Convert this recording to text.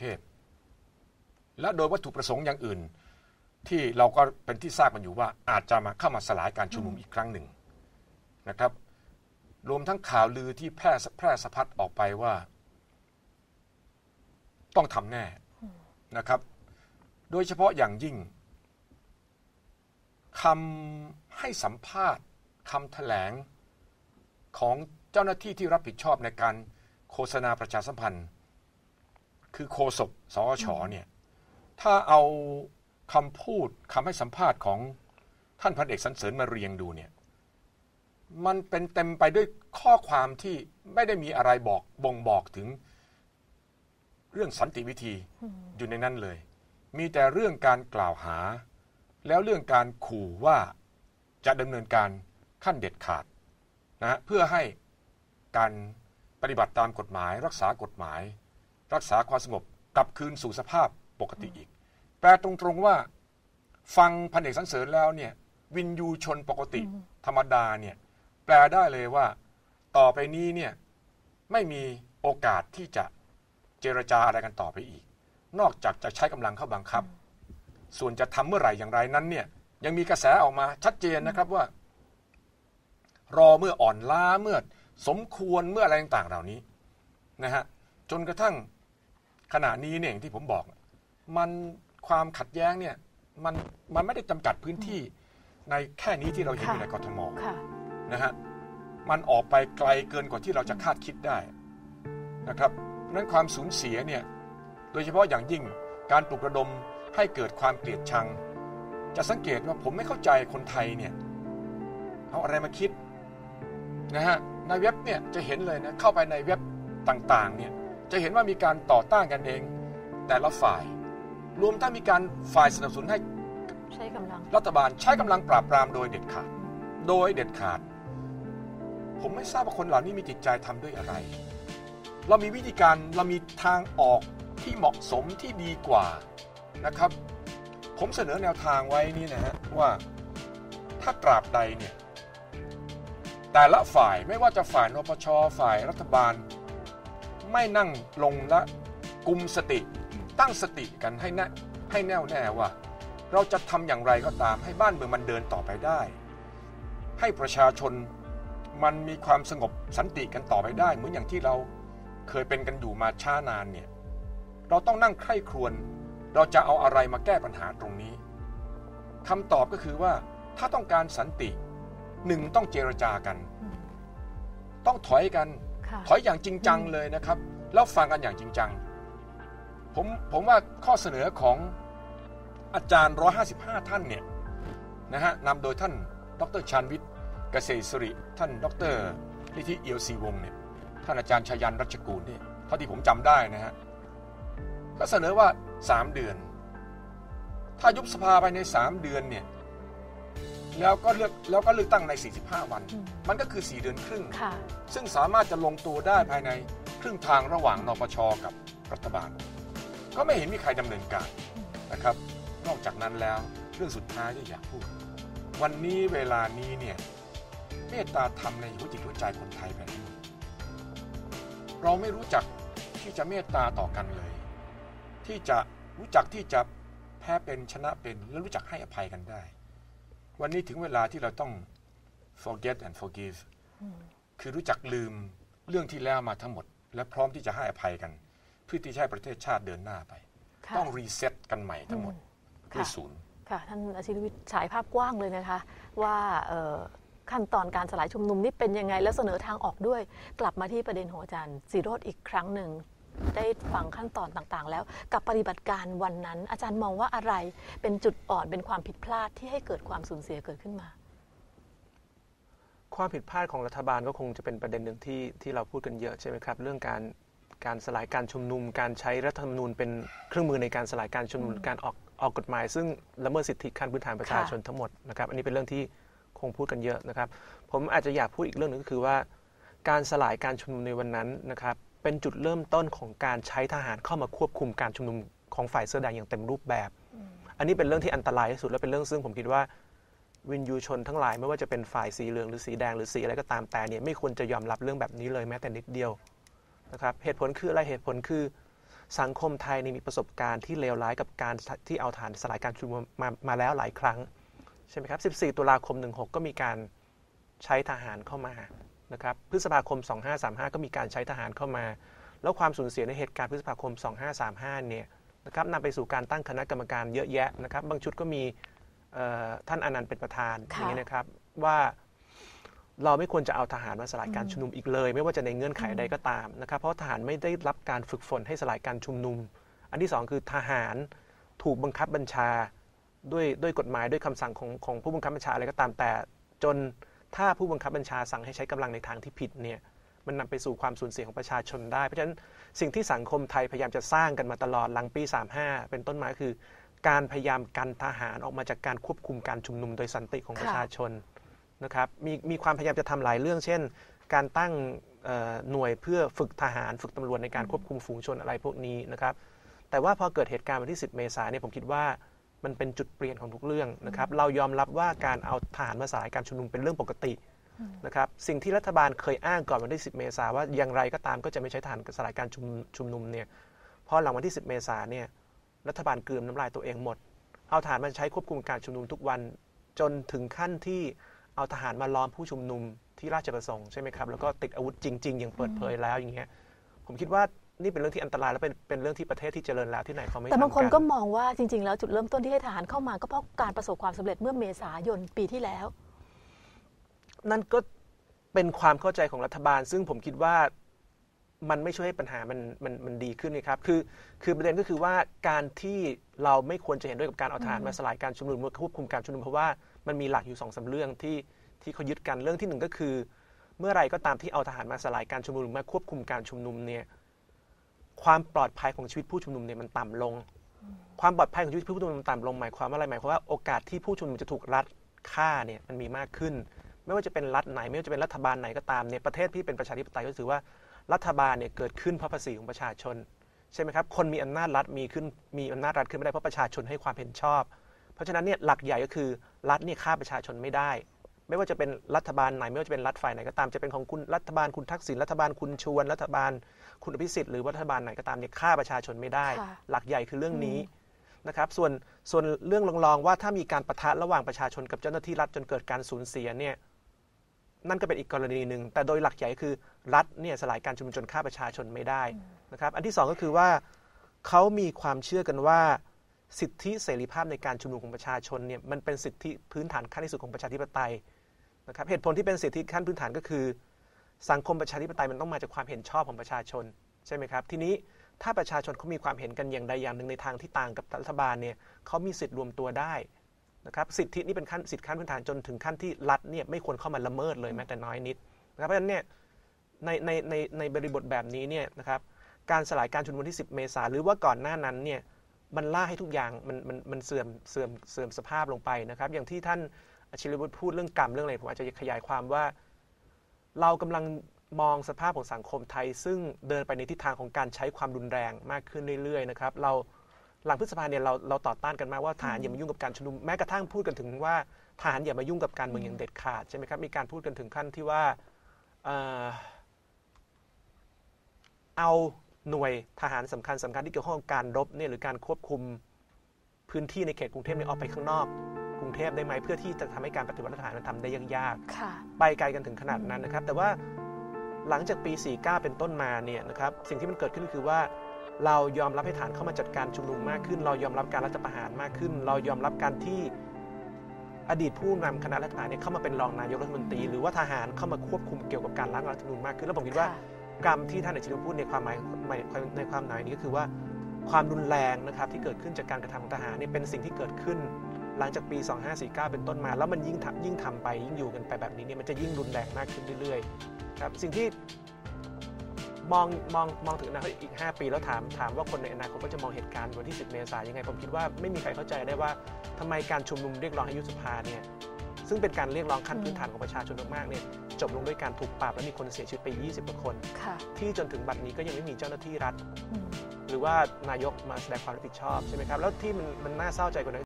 เทพ และโดยวัตถุประสงค์อย่างอื่น ที่เราก็เป็นที่ทราบกันอยู่ว่าอาจจะมาเข้ามาสลายการชุมนุมอีกครั้งหนึ่งนะครับ รวมทั้งข่าวลือที่แพร่แพร่สะพัดออกไปว่า ต้องทำแน่นะครับ โดยเฉพาะอย่างยิ่งคำให้สัมภาษณ์คำแถลงของเจ้าหน้าที่ที่รับผิดชอบในการโฆษณาประชาสัมพันธ์ คือโฆษกสอชเนี่ยถ้าเอาคำพูดคำให้สัมภาษณ์ของท่านพันเอกสันเสริญมาเรียงดูเนี่ยมันเป็นเต็มไปด้วยข้อความที่ไม่ได้มีอะไรบอกบ่งบอกถึงเรื่องสันติวิธีอยู่ในนั้นเลย มีแต่เรื่องการกล่าวหา แล้วเรื่องการขู่ว่าจะดำเนินการขั้นเด็ดขาดนะเพื่อให้การปฏิบัติตามกฎหมาย รักษากฎหมาย รักษาความสงบกลับคืนสู่สภาพปกติอีก แปลตรงๆว่า ฟังพันเอกสันเสริญแล้วเนี่ยวินยูชนปกติธรรมดาเนี่ยแปลได้เลยว่า ต่อไปนี้เนี่ยไม่มีโอกาสที่จะเจรจาอะไรกันต่อไปอีก นอกจากจะใช้กำลังเข้าบังคับ ส่วนจะทำเมื่อไหร่อย่างไรนั้นเนี่ยยังมีกระแสออกมาชัดเจนนะครับว่า รอเมื่ออ่อนล้าเมื่อสมควรเมื่ออะไรต่างๆเหล่านี้นะฮะจนกระทั่ง ขณะนี้เนี่ยอย่างที่ผมบอก มันความขัดแย้งเนี่ยมันมันไม่ได้จำกัดพื้นที่ในแค่นี้ที่เราเห็นอยู่ในกทมค่ะนะฮะมันออกไปไกลเกินกว่าที่เราจะคาดคิดได้นะครับเพราะฉะนั้นความสูญเสียเนี่ยโดยเฉพาะอย่างยิ่งการปลุกระดมให้เกิดความเกลียดชัง จะสังเกตว่าผมไม่เข้าใจคนไทยเนี่ยเอาอะไรมาคิดนะฮะในเว็บเนี่ยจะเห็นเลยนะเข้าไปในเว็บต่างๆเนี่ย จะเห็นว่ามีการต่อต้านกันเอง แต่ละฝ่าย รวมทั้งมีการฝ่ายสนับสนุนให้ใช้กำลัง รัฐบาลใช้กำลังปราบปรามโดยเด็ดขาด โดยเด็ดขาด ผมไม่ทราบว่าคนเหล่านี้มีจิตใจทำด้วยอะไร เรามีวิธีการเรามีทางออกที่เหมาะสมที่ดีกว่านะครับ ผมเสนอแนวทางไว้นี่นะฮะว่าถ้าตราบใดเนี่ยแต่ละฝ่ายไม่ว่าจะฝ่ายนปชฝ่ายรัฐบาล ไม่นั่งลงและกุมสติ ตั้งสติกันให้แน่ให้แน่วแน่ว่า เราจะทำอย่างไรก็ตามให้บ้านเมืองมันเดินต่อไปได้ ให้ประชาชนมันมีความสงบสันติกันต่อไปได้ เหมือนอย่างที่เราเคยเป็นกันอยู่มาช้านานเนี่ยเราต้องนั่งใคร่ครวญเราจะเอาอะไรมาแก้ปัญหาตรงนี้คำตอบก็คือว่าถ้าต้องการสันติหนึ่งต้องเจรจากัน ต้องถอยกัน ค่ะ ถอยอย่างจริงจังเลยนะครับ แล้วฟังกันอย่างจริงจัง ผมผมว่าข้อเสนอของอาจารย์ 155 ท่านเนี่ยนะฮะนำโดยท่านดรชานวิทย์เกษตรสิริ ท่านดรลิธิเอียวซีวงศ์เนี่ยท่านอาจารย์ชยันรัชกูลเนี่ยเท่าที่ผมจำได้นะฮะก็เสนอว่า 3 เดือน ถ้ายุบสภาภายใน 3 เดือนเนี่ย แล้วก็เลือกแล้วก็เลือกตั้งใน 45 วัน อืม มันก็คือ 4 เดือนครึ่ง ค่ะ ซึ่งสามารถจะลงตัวได้ภายในครึ่งทางระหว่างนปชกับรัฐบาล ก็ไม่เห็นมีใครดำเนินการนะครับ นอกจากนั้นแล้วเรื่องสุดท้ายที่อยากพูด วันนี้เวลานี้เนี่ยเมตตาธรรมในหัวจิตหัวใจคนไทยไปแล้วเราไม่รู้จักที่จะเมตตาต่อกันเลย ที่จะรู้จักที่จะแพ้เป็นชนะเป็นและรู้จักให้อภัยกันได้ วันนี้ถึงเวลาที่เราต้อง forget and forgive คือรู้จักลืมเรื่องที่แล้วมาทั้งหมด และพร้อมที่จะให้อภัยกัน เพื่อที่จะให้ประเทศชาติเดินหน้าไปค่ะต้องรีเซ็ตกันใหม่ทั้งหมดค่ะด้วยศูนย์ค่ะท่านอาชิรวิทย์ฉายภาพกว้างเลยนะคะ ว่าเอ่อขั้นตอนการสลายชุมนุมนี่เป็นยังไง แล้วเสนอทางออกด้วย กลับมาที่ประเด็นของอาจารย์สีโรดอีกครั้งหนึ่ง ได้ฟังขั้นตอนต่างๆ แล้ว กับปฏิบัติการวันนั้น อาจารย์มองว่าอะไรเป็นจุดอ่อนเป็นความผิดพลาดที่ให้เกิดความสูญเสียเกิดขึ้นมา ความผิดพลาดของรัฐบาลก็คงจะเป็นประเด็นหนึ่งที่ที่เราพูดกันเยอะใช่ไหมครับ เรื่องการการสลายการชุมนุม การใช้รัฐธรรมนูญเป็นเครื่องมือในการสลายการชุมนุมการออกออกกฎหมาย ซึ่งละเมิดสิทธิขั้นพื้นฐานประชาชนทั้งหมดนะครับ อันนี้เป็นเรื่องที่คงพูดกันเยอะนะครับ ผมอาจจะอยากพูดอีกเรื่องหนึงก็คือว่า การสลายการชุมนุมในวันนั้นนะครับ เป็นจุดเริ่มต้นของการใช้ทหารเข้ามาควบคุมการชุมนุมของฝ่ายเสื้อแดงอย่างเต็มรูปแบบ อันนี้เป็นเรื่องที่อันตรายที่สุดและเป็นเรื่องซึ่งผมคิดว่าวินยูชนทั้งหลายไม่ว่าจะเป็นฝ่ายสีเหลืองหรือสีแดงหรือสีอะไรก็ตามแต่เนี่ยไม่ควรจะยอมรับเรื่องแบบนี้เลยแม้แต่นิดเดียวนะครับเหตุผลคืออะไรเหตุผลคือ สังคมไทยเนี่ยมีประสบการณ์ที่เลวร้ายกับการที่เอาฐานสลายการชุมนุมมามาแล้วหลายครั้งใช่ไหมครับ 14 ตุลาคม 16 ก็มีการใช้ทหารเข้ามา นะครับพฤษภาคม 2535 ก็มีการใช้ทหารเข้ามา แล้วความสูญเสียในเหตุการณ์พฤษภาคม 2535 เนี่ยนะครับนำไปสู่การตั้งคณะกรรมการเยอะแยะนะครับ บางชุดก็มีเอ่อท่านอนันต์เป็นประธานอค่ะย่างนี้นะครับว่าเราไม่ควรจะเอาทหารมาสลายการชุมนุมอีกเลย ไม่ว่าจะในเงื่อนไขใดก็ตามนะครับ เพราะทหารไม่ได้รับการฝึกฝนให้สลายการชุมนุม อันที่สองคือทหารถูกบังคับบัญชาด้วยด้วยกฎหมายด้วยคำสั่งของของผู้บังคับบัญชาอะไรก็ตามแต่จน ถ้าผู้บังคับบัญชาสั่งให้ใช้กำลังในทางที่ผิดเนี่ยมันนำไปสู่ความสูญเสียของประชาชนได้ เพราะฉะนั้นสิ่งที่สังคมไทยพยายามจะสร้างกันมาตลอดหลังปี 35 เป็นต้นมาคือ การพยายามกันทหารออกมาจากการควบคุมการชุมนุมโดยสันติของประชาชนนะครับมีมีความพยายามจะทำหลายเรื่อง เช่น การตั้งหน่วยเพื่อฝึกทหารฝึกตำรวจในการควบคุมฝูงชนอะไรพวกนี้นะครับแต่ว่าพอเกิดเหตุการณ์วันที่ 10 เมษายนเนี่ยผมคิดว่า มันเป็นจุดเปลี่ยนของทุกเรื่องนะครับเรายอมรับว่าการเอาทหารมาสลายการชุมนุมเป็นเรื่องปกตินะครับสิ่งที่รัฐบาลเคยอ้างก่อนวันที่ 10 เมษายนว่าอย่างไรก็ตามก็จะไม่ใช้ทหารสลายการชุมชุมนุมเนี่ยพอหลังวันที่ 10 เมษายนเนี่ยรัฐบาลกลืนน้ำลายตัวเองหมด เอาทหารมาใช้ควบคุมการชุมนุมทุกวัน จนถึงขั้นที่เอาทหารมาล้อมผู้ชุมนุมที่ราชประสงค์ใช่ไหมครับแล้วก็ติดอาวุธจริง ๆ อย่างเปิดเผยแล้วอย่างเงี้ยผมคิดว่า นี่เป็นเรื่องที่อันตรายและเป็นเป็นเรื่องที่ประเทศที่เจริญแล้วที่ไหนเขาไม่แต่บางคนทำก็มองว่าจริง ๆ แล้วจุดเริ่มต้นที่ให้ทหารเข้ามาก็เพราะการประสบความสำเร็จเมื่อเมษายนปีที่แล้ว นั่นก็เป็นความเข้าใจของรัฐบาล ซึ่งผมคิดว่ามันไม่ช่วยให้ปัญหามันมันมันดีขึ้นนะครับ คือคือประเด็นก็คือว่าการที่เราไม่ควรจะเห็นด้วยกับการเอาทหารมาสลายการชุมนุมมาควบคุมการชุมนุมเพราะว่ามันมีหลักอยู่สองสามเรื่องที่ที่เขายึดกันเรื่องที่หนึ่งก็คือ เมื่อไหรก็ตามที่เอาทหารมาสลายการชุมนุมมาควบคุมการชุมนุมเนี่ย ความปลอดภัยของชีวิตผู้ชุมนุมเนี่ยมันต่ำลง ความปลอดภัยของชีวิตผู้ชุมนุมมันต่ำลงหมายความว่าอะไรหมายความว่าโอกาสที่ผู้ชุมนุมจะถูกรัฐฆ่าเนี่ยมันมีมากขึ้น ไม่ว่าจะเป็นรัฐไหน ไม่ว่าจะเป็นรัฐบาลไหนก็ตามเนี่ยประเทศที่เป็นประชาธิปไตยก็ถือว่ารัฐบาลเนี่ยเกิดขึ้นเพราะภาษีของประชาชนใช่ไหมครับคนมีอำนาจรัฐมีขึ้นมีอำนาจรัฐขึ้นไม่ได้เพราะประชาชนให้ความเห็นชอบ เพราะฉะนั้นเนี่ยหลักใหญ่ก็คือรัฐเนี่ยฆ่าประชาชนไม่ได้ ไม่ว่าจะเป็นรัฐบาลไหน ไม่ว่าจะเป็นรัฐฝ่ายไหนก็ตามจะเป็นของคุณรัฐบาลคุณทักษิณรัฐบาลคุณชวน รัฐบาลคุณอภิสิทธิ์หรือว่ารัฐบาลไหนก็ตามเนี่ยฆ่าประชาชนไม่ได้ค่ะหลักใหญ่คือเรื่องนี้นะครับส่วนส่วนเรื่องรองๆว่าถ้ามีการประทะระหว่างประชาชนกับเจ้าหน้าที่รัฐจนเกิดการสูญเสียเนี่ยนั่นก็เป็นอีกกรณีหนึ่งแต่โดยหลักใหญ่คือรัฐเนี่ยสลายการชุมนุมจนฆ่าประชาชนไม่ได้นะครับอันที่สองก็คือว่าเขามีความเชื่อกันว่าสิทธิเสรีภาพในการชุมนุมของประชาชนเนี่ยมันเป็นสิทธิพื้นฐานขั้นที่สุดของประชาธิปไตย นะครับเหตุผลที่เป็นสิทธิขั้นพื้นฐานก็คือ สังคมประชาธิปไตยมันต้องมาจากความเห็นชอบของประชาชนใช่ไหมครับทีนี้ถ้าประชาชนเขามีความเห็นกันอย่างใดอย่างหนึ่งในทางที่ต่างกับรัฐบาลเนี่ยเขามีสิทธิ์รวมตัวได้นะครับสิทธินี่เป็นขั้นสิทธิขั้นพื้นฐานจนถึงขั้นที่รัฐเนี่ยไม่ควรเข้ามาละเมิดเลยแม้แต่น้อยนิดนะครับเพราะฉะนั้นเนี่ยในในในในบริบทแบบนี้เนี่ยนะครับการสลายการชุมนุมวันที่ 10 เมษาหรือว่าก่อนหน้านั้นเนี่ยมันล่าให้ทุกอย่างมันมันมันเสื่อมเสื่อมเสื่อมสภาพลงไปนะครับ อย่างที่ท่านอา ชิรวุฒิพูดเรื่องกรรมเรื่องอะไรผมอาจจะขยายความว่า เรากำลังมองสภาพของสังคมไทย ซึ่งเดินไปในทิศทางของการใช้ความรุนแรงมากขึ้นเรื่อยๆนะครับเราหลังพฤษภาเนี่ยเราเราต่อต้านกันมากว่าทหารอย่ามายุ่งกับการชุมนุมแม้กระทั่งพูดกันถึงว่าทหารอย่ามายุ่งกับการเมืองอย่างเด็ดขาดใช่ไหมครับมีการพูดกันถึงขั้นที่ว่าเอาหน่วยทหารสำคัญสำคัญที่เกี่ยวข้องกับการรบเนี่ยหรือการควบคุมพื้นที่ในเขตกรุงเทพเนี่ยออกไปข้างนอก รุงเทพได้ไหมเพื่อที่จะทำให้การปฏิวัติรัฐประหารมันทำได้ยากๆค่ะไปไกลกันถึงขนาดนั้นนะครับ แต่ว่าหลังจากปี 49 เป็นต้นมาเนี่ยนะครับสิ่งที่มันเกิดขึ้นคือว่าเรายอมรับให้ฐานเข้ามาจัดการชุมนุมมากขึ้น เรายอมรับการรัฐประหารมากขึ้น เรายอมรับการที่อดีตผู้นำคณะรัฐประหารเนี่ยเข้ามาเป็นรองนายกรัฐมนตรี หรือว่าทหารเข้ามาควบคุมเกี่ยวกับการล้างรัฐธรรมนูญมากขึ้น แล้วผมคิดว่าค่ะกรรมที่ท่านอาจารย์พูดในความหมายในความหมายนี้ก็คือว่าความรุนแรงนะครับที่เกิดขึ้นจากการกระทำของทหารเนี่ยเป็นสิ่งที่เกิดขึ้น หลังจากปี 2549 เป็นต้นมา แล้วมันยิ่งทำยิ่งทำไปยิ่งอยู่กันไปแบบนี้เนี่ยมันจะยิ่งรุนแรงมากขึ้นเรื่อยๆครับสิ่งที่มองมองมองถึงอนาคตอีก 5 ปีแล้วถามถามว่าคนในอนาคตก็จะมองเหตุการณ์วันที่ 10 เมษายนยังไง ผมคิดว่าไม่มีใครเข้าใจได้ว่าทำไมการชุมนุมเรียกร้องให้ยุบสภาเนี่ยซึ่งเป็นการเรียกร้องขั้นพื้นฐานของประชาชนมากๆเนี่ยจบลงด้วยการถูกปราบและมีคนเสียชีวิตไป 20กว่าคนค่ะที่จนถึงบัดนี้ก็ยังไม่มีเจ้าหน้าที่รัฐอืมหรือว่านายกมาแสดงความรับผิดชอบใช่ไหมครับแล้วที่มันมันน่าเศร้าใจกว่านั้น